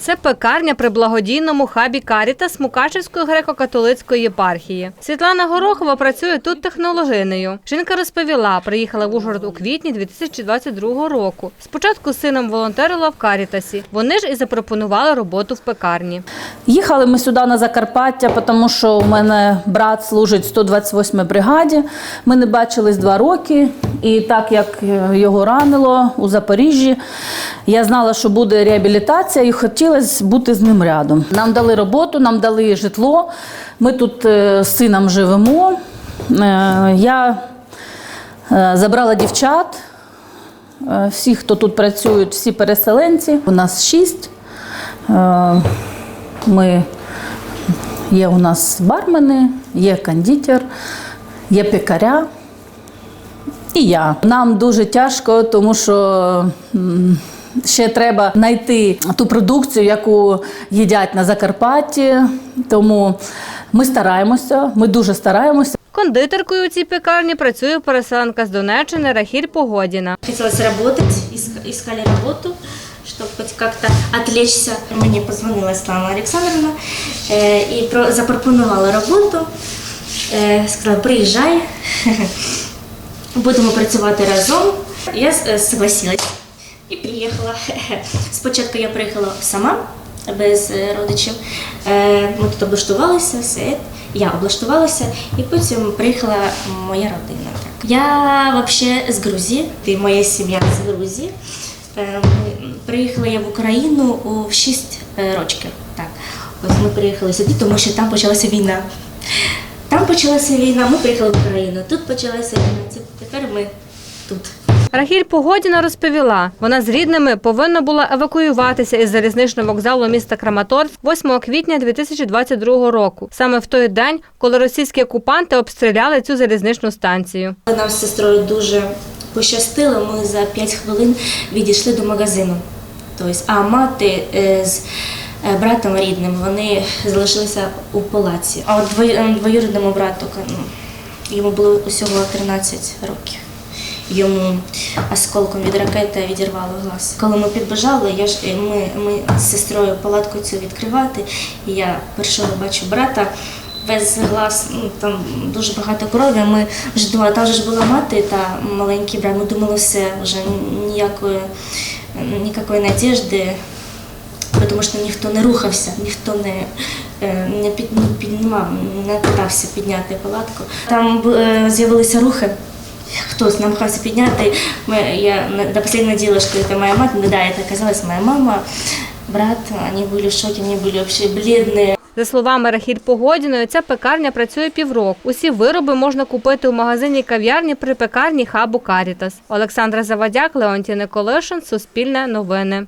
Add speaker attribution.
Speaker 1: Це пекарня при благодійному хабі Карітас Мукачевської греко-католицької єпархії. Світлана Горохова працює тут технологинею. Жінка розповіла, приїхала в Ужгород у квітні 2022 року. Спочатку з сином волонтерила в Карітасі. Вони ж і запропонували роботу в пекарні.
Speaker 2: Їхали ми сюди на Закарпаття, тому що у мене брат служить в 128 бригаді. Ми не бачились два роки. І так як його ранило у Запоріжжі, я знала, що буде реабілітація, і хотілося бути з ним рядом. Нам дали роботу, нам дали житло. Ми тут е, з сином живемо. Е, Я е, забрала дівчат. Всі, хто тут працюють, всі переселенці. У нас шість. Ми є у нас бармени, є кондитер, є пекаря і я. Нам дуже тяжко, тому що ще треба знайти ту продукцію, яку їдять на Закарпатті. Тому ми стараємося, ми дуже стараємося.
Speaker 1: Кондитеркою у цій пекарні працює переселенка з Донеччини Рахіль Погодіна.
Speaker 3: Хотелось работать, иск- искали работу, чтобы хоть как-то отвлечься. Мне позвонила Слава Александровна э, и про, запропонувала роботу. Э, сказала, приїжджай, будемо працювати разом. Я е, согласилась і приїхала. Спочатку я приїхала сама, без е, родичів. Е, Ми тут облаштувалися, все. Я облаштувалася, і потім приїхала моя родина. Я взагалі з Грузії, і моя сім'я з Грузії. Е, Приїхала я в Україну у 6 років. Так, ось ми приїхали сюди, тому що там почалася війна. Там почалася війна, ми приїхали в Україну. Тут почалася війна. Тепер ми тут.
Speaker 1: Рахіль Погодіна розповіла, вона з рідними повинна була евакуюватися із залізничного вокзалу міста Краматорськ 8 квітня 2022 року, саме в той день, коли російські окупанти обстріляли цю залізничну станцію.
Speaker 3: Нам з сестрою дуже пощастило. Ми за 5 хвилин відійшли до магазину. Тобто, а мати е, з е, братом рідним вони залишилися у палаці. А от двоюрідному брату ну, йому було усього 13 років. Йому осколком від ракети відірвало глаз. Коли ми підбежали, я ж ми, ми з сестрою палатку цю відкривати, і я першого бачу брата без глаз, ну там дуже багато крові. Ми вже думали, там же ж була мати та маленький брат. Ми думали, все вже ніякої ніякої надіжди, тому що ніхто не рухався, ніхто не, е, не, під, не піднімав, не питався підняти палатку. Там е, з'явилися рухи Хтось намагався підняти. Ми, я на- до последней надеялась, что это моя мать. Ну да, это оказалась моя мама, брат. Они были в шоке, они были вообще бледные.
Speaker 1: За словами Рахіль Погодіної, ця пекарня працює півроку. Усі вироби можна купити у магазині кав'ярні при пекарні хабу Карітас. Олександра Завадяк, Леонтій Николишин, Суспільне новини.